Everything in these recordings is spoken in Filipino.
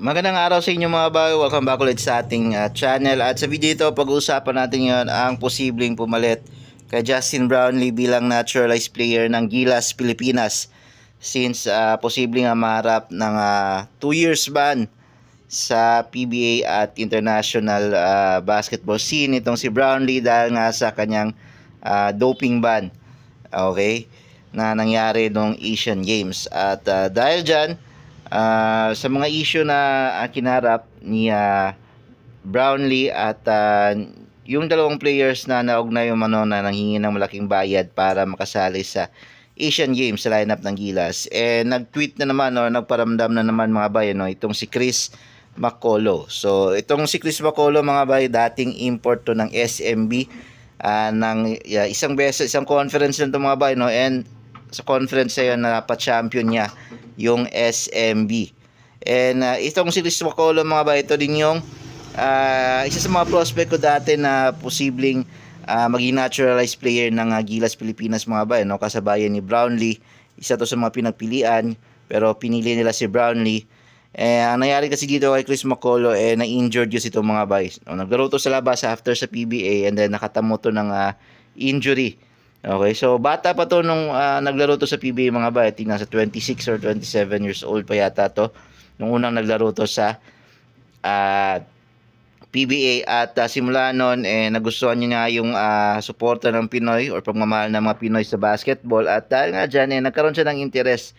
Magandang araw sa inyo mga bayo. Welcome back ulit sa ating uh, channel. At sa video ito, pag-uusapan natin ngayon ang posibleng pumalit kay Justin Brownlee bilang naturalized player ng Gilas, Pilipinas. Since uh, posibleng nga maharap ng 2 years ban sa PBA at international uh, basketball scene itong si Brownlee dahil nga sa kanyang uh, doping ban. Okay? Na nangyari noong Asian Games. At uh, dahil dyan, Ah, sa mga issue na uh, kinarap ni uh, Brownlee at uh, yung dalawang players na naugnay yung ano na nanghingi ng malaking bayad para makasali sa Asian Games sa lineup ng Gilas. Eh nag-tweet na naman or nagparamdam na naman mga bayan no, itong si Chris Macolo. So itong si Chris Macolo mga bay dating import to ng SMB uh, ng uh, isang beses isang conference lang to mga bay no and sa conference na na pa-champion niya yung SMB. And uh, itong si Chris Macolo mga ba, ito din yung uh, isa sa mga prospect ko dati na posibleng uh, maging naturalized player ng uh, Gilas Pilipinas mga ba, no? kasabayan ni Brownlee. Isa to sa mga pinagpilian, pero pinili nila si Brownlee. Eh, ang nangyari kasi dito kay Chris Macolo, eh, na-injured yun itong mga boys. No, naglaro to sa labas after sa PBA and then nakatamo to ng uh, injury. Okay, so bata pa to nung uh, naglaro to sa PBA mga ba, tingnan sa 26 or 27 years old pa yata to nung unang naglaro to sa uh, PBA at uh, simula noon eh nagustuhan niya nga yung uh, suporta ng Pinoy or pagmamahal ng mga Pinoy sa basketball at dahil nga dyan eh nagkaroon siya ng interest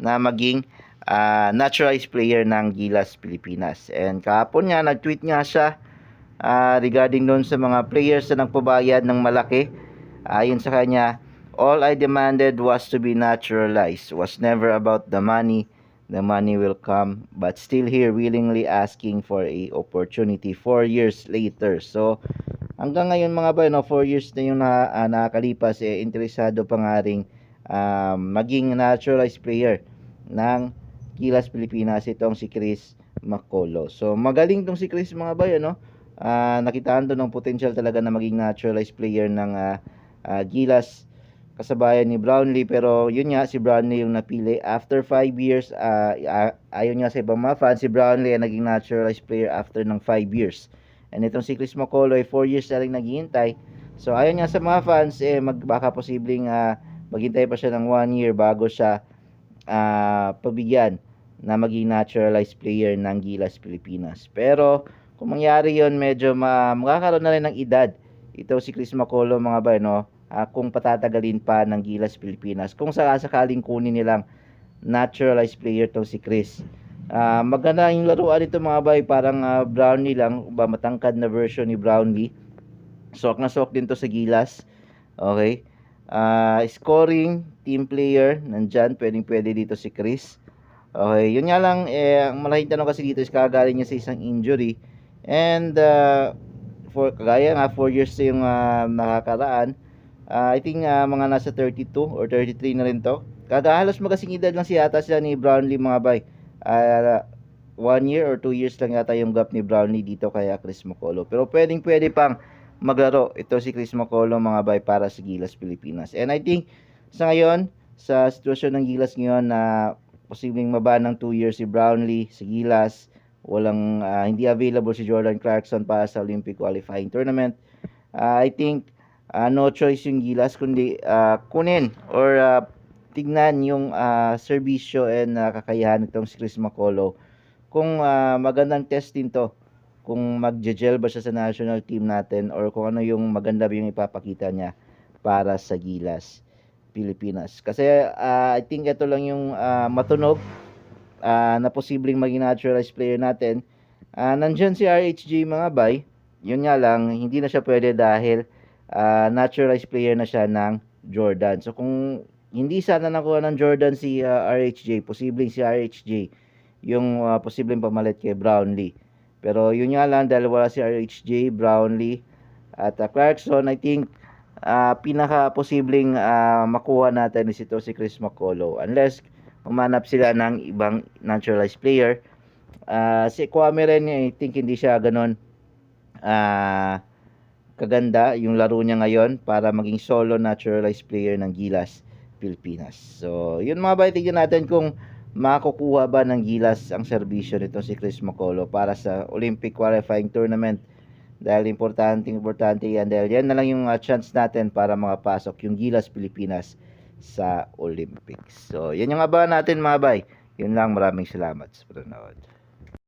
na maging uh, naturalized player ng Gilas Pilipinas. And kahapon nga nag-tweet nga siya uh, regarding doon sa mga players na nagpabayad ng malaki Ayon sa kanya, all I demanded was to be naturalized. Was never about the money. The money will come, but still here willingly asking for a opportunity 4 years later. So, hanggang ngayon mga ba, no, 4 years na yung na, uh, nakakalipas, eh, interesado pa nga rin um, maging naturalized player ng Gilas Pilipinas itong si Chris Macolo. So, magaling tong si Chris mga ba, no? Uh, nakitaan to ng potential talaga na maging naturalized player ng uh, uh, Gilas kasabayan ni Brownlee. Pero yun nga si Brownlee yung napili. After 5 years uh, ayon nga sa ibang mga fans si Brownlee ay naging naturalized player after ng 5 years. And itong si Chris McCulloy 4 years na rin naghihintay. So ayon nga sa mga fans eh mag, baka posibleng uh, maghintay pa siya ng 1 year bago siya uh, pabigyan na maging naturalized player ng Gilas Pilipinas. Pero kung mangyari yon medyo ma makakaroon na rin ng edad ito si Chris Macolo mga bay no uh, kung patatagalin pa ng Gilas Pilipinas kung sakasakaling kunin nilang naturalized player tong si Chris. Uh, maganda yung laruan nito mga bay. Parang uh, Brownlee lang ba matangkad na version ni Brownlee. Sok na sok din to sa Gilas. Okay. Uh, scoring team player nandyan pwedeng pwede dito si Chris. Okay yun nga lang eh, ang malaking tanong kasi dito is kagaling niya sa isang injury. And uh, for kagaya nga 4 years yung uh, nakakaraan uh, I think uh, mga nasa 32 or 33 na rin to. Kagahalos magasing edad lang si yata sila ni Brownlee mga bay. Uh, 1 year or 2 years lang yata yung gap ni Brownlee dito kaya Chris Macolo pero pwedeng pwede pang maglaro ito si Chris Macolo mga bay para sa Gilas Pilipinas. And I think sa ngayon sa sitwasyon ng Gilas ngayon na uh, posibleng maba ng 2 years si Brownlee sa Gilas walang uh, hindi available si Jordan Clarkson para sa Olympic qualifying tournament. Uh, I think uh, no choice yung Gilas kundi uh, kunin or uh, tignan yung uh, serbisyo and uh, kakayahan nitong si Chris Macolo. Kung uh, magandang test din to, kung magje-gel ba siya sa national team natin or kung ano yung maganda yung ipapakita niya para sa Gilas Pilipinas. Kasi uh, I think ito lang yung uh, matunog uh, na posibleng maging naturalized player natin. Uh, nandyan si RHG mga bay. Yun nga lang, hindi na siya pwede dahil uh, naturalized player na siya ng Jordan. So kung hindi sana nakuha ng Jordan si uh, RHJ, posibleng si RHJ yung uh, posibleng pamalit kay Brownlee. Pero yun nga lang dahil wala si RHJ, Brownlee at uh, Clarkson, I think uh, pinaka posibleng uh, makuha natin is ito si Chris McCullough. Unless umanap sila ng ibang naturalized player. Uh, si Kwame rin, I think hindi siya ganun uh, kaganda yung laro niya ngayon para maging solo naturalized player ng Gilas, Pilipinas. So, yun mga bay, tignan natin kung makukuha ba ng Gilas ang serbisyo nito si Chris Macolo para sa Olympic qualifying tournament dahil importante importante yan dahil yan na lang yung uh, chance natin para makapasok yung Gilas Pilipinas sa Olympics. So, yan yung abangan natin mga bay. Yun lang, maraming salamat sa panonood.